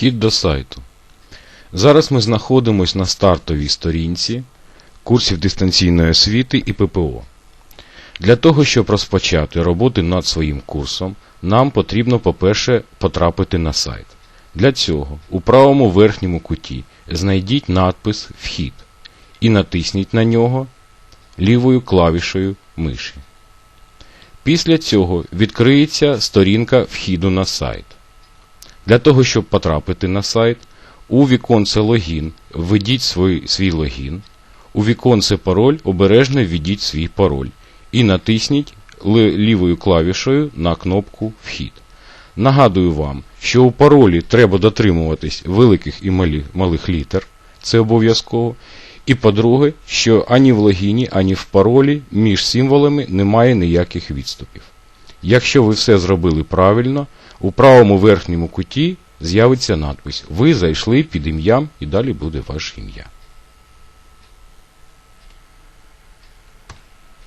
Вхід до сайту. Зараз ми знаходимося на стартовій сторінці курсів дистанційної освіти і ППО. Для того, щоб розпочати роботи над своїм курсом, нам потрібно, по-перше, потрапити на сайт. Для цього у правому верхньому куті знайдіть надпис Вхід і натисніть на нього лівою клавішею миші. Після цього відкриється сторінка вхіду на сайт. Для того, щоб потрапити на сайт, у віконце логін введіть свій, свій логін, у віконце пароль обережно введіть свій пароль і натисніть лівою клавішою на кнопку Вхід. Нагадую вам, що у паролі треба дотримуватись великих і малі, малих літер, це обов'язково. І по-друге, що ані в логіні, ані в паролі між символами немає ніяких відступів. Якщо ви все зробили правильно, у правому верхньому куті з'явиться надпис Ви зайшли під ім'ям і далі буде ваше ім'я.